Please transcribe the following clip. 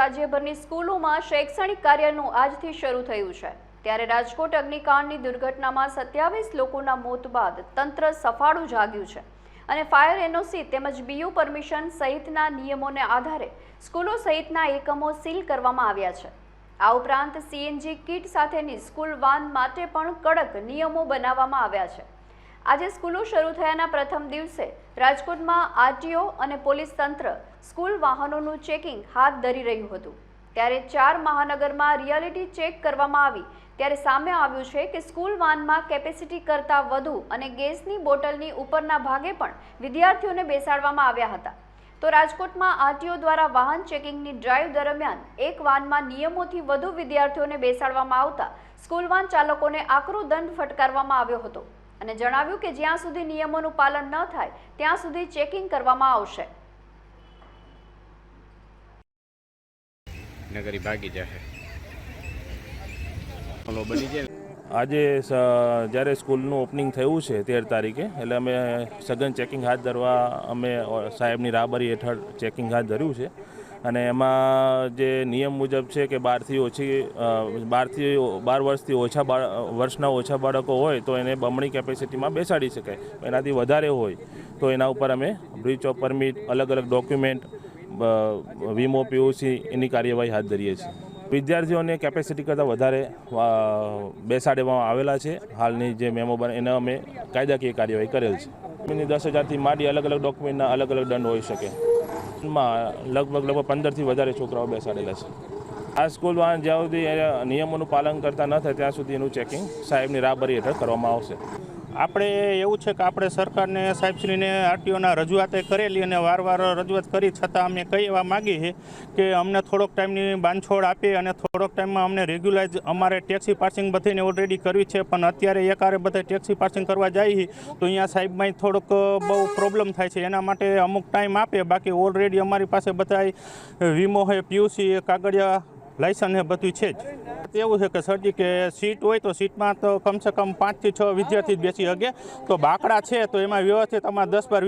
રાજ્યભરની સ્કૂલોમાં શૈક્ષણિક કાર્યનું આજથી શરૂ થયું છે. ત્યારે રાજકોટ અગ્નિકાંડની દુર્ઘટનામાં સત્યાવીસ લોકોના મોત બાદ તંત્ર સફાળું જાગ્યું છે અને ફાયર એનઓસી તેમજ બીયુ પરમિશન સહિતના નિયમોને આધારે સ્કૂલો સહિતના એકમો સીલ કરવામાં આવ્યા છે. આ ઉપરાંત સીએનજી કિટ સાથેની સ્કૂલ વાન માટે પણ કડક નિયમો બનાવવામાં આવ્યા છે. આજે સ્કૂલો શરૂ થયાના પ્રથમ દિવસે રાજકોટમાં આરટીઓ અને પોલીસ તંત્ર સ્કૂલ વાહનોનું ચેકિંગ હાથ ધરી રહ્યું હતું. ત્યારે ચાર મહાનગરમાં રિયાલિટી ચેક કરવામાં આવી. ત્યારે સામે આવ્યું છે કે સ્કૂલ વાનમાં કેપેસિટી કરતાં વધુ અને ગેસની બોટલની ઉપરના ભાગે પણ વિદ્યાર્થીઓને બેસાડવામાં આવ્યા હતા. તો રાજકોટમાં આરટીઓ દ્વારા વાહન ચેકિંગની ડ્રાઈવ દરમિયાન એક વાનમાં નિયમોથી વધુ વિદ્યાર્થીઓને બેસાડવામાં આવતા સ્કૂલ વાન ચાલકોને આકરો દંડ ફટકારવામાં આવ્યો હતો. અને જણાવ્યું કે જ્યાં સુધી નિયમોનું પાલન ન થાય ત્યાં સુધી ચેકિંગ કરવામાં આવશે. નગરી ભાગી જશે. બની જાય આજે જ્યારે સ્કૂલનું ઓપનિંગ થયું છે તેર તારીખે એટલે અમે સઘન ચેકિંગ હાથ ધરવા અમે સાહેબની રાહબરી હેઠળ ચેકિંગ હાથ ધર્યું છે. અને એમાં જે નિયમ મુજબ છે કે બારથી ઓછી બારથી બાર વર્ષથી ઓછા વર્ષના ઓછા બાળકો હોય તો એને બમણી કેપેસિટીમાં બેસાડી શકાય. એનાથી વધારે હોય તો એના ઉપર અમે બ્રીચ ઓફ પરમિટ, અલગ અલગ ડોક્યુમેન્ટ વીમો પીયુસી એની કાર્યવાહી હાથ ધરીએ છીએ. વિદ્યાર્થીઓને કેપેસિટી કરતાં વધારે બેસાડવામાં આવેલા છે. હાલની જે મેમો બને, એને અમે કાયદાકીય કાર્યવાહી કરેલ છે. દસ હજારથી માંડી અલગ અલગ ડોક્યુમેન્ટના અલગ અલગ દંડ હોઈ શકે. એમાં લગભગ લગભગ પંદરથી વધારે છોકરાઓ બેસાડેલા છે. આ સ્કૂલ વાહન જ્યાં સુધી નિયમોનું પાલન કરતા ન થાય ત્યાં સુધી એનું ચેકિંગ સાહેબની રાહબરી હેઠળ કરવામાં આવશે. આપણે એવું છે કે આપણે સરકારને, સાહેબશ્રીને, આરટીઓના રજૂઆતે કરેલી અને વારવાર રજૂઆત કરી, છતાં અમે એવા માગીએ છીએ કે અમને થોડોક ટાઈમની બાંધછોડ આપે અને થોડોક ટાઈમમાં અમને રેગ્યુલાઇઝ, અમારે ટેક્સી પાર્સિંગ બધીને ઓલરેડી કરવી છે, પણ અત્યારે એકારે બધા ટેક્સી પાર્સિંગ કરવા જઈએ તો અહીંયા સાહેબમાં થોડોક બહુ પ્રોબ્લેમ થાય છે. એના માટે અમુક ટાઈમ આપે, બાકી ઓલરેડી અમારી પાસે બધા વીમો છે, પીયુસી, કાગળિયા લાયસન્સ એ બધું છે જ. એવું છે કે સરજી કે સીટ હોય તો સીટમાં તો કમસે કમ પાંચથી છ વિદ્યાર્થી જ બેસી શકે. તો બાકડા છે તો એમાં વ્યવસ્થિત અમારે દસ બાર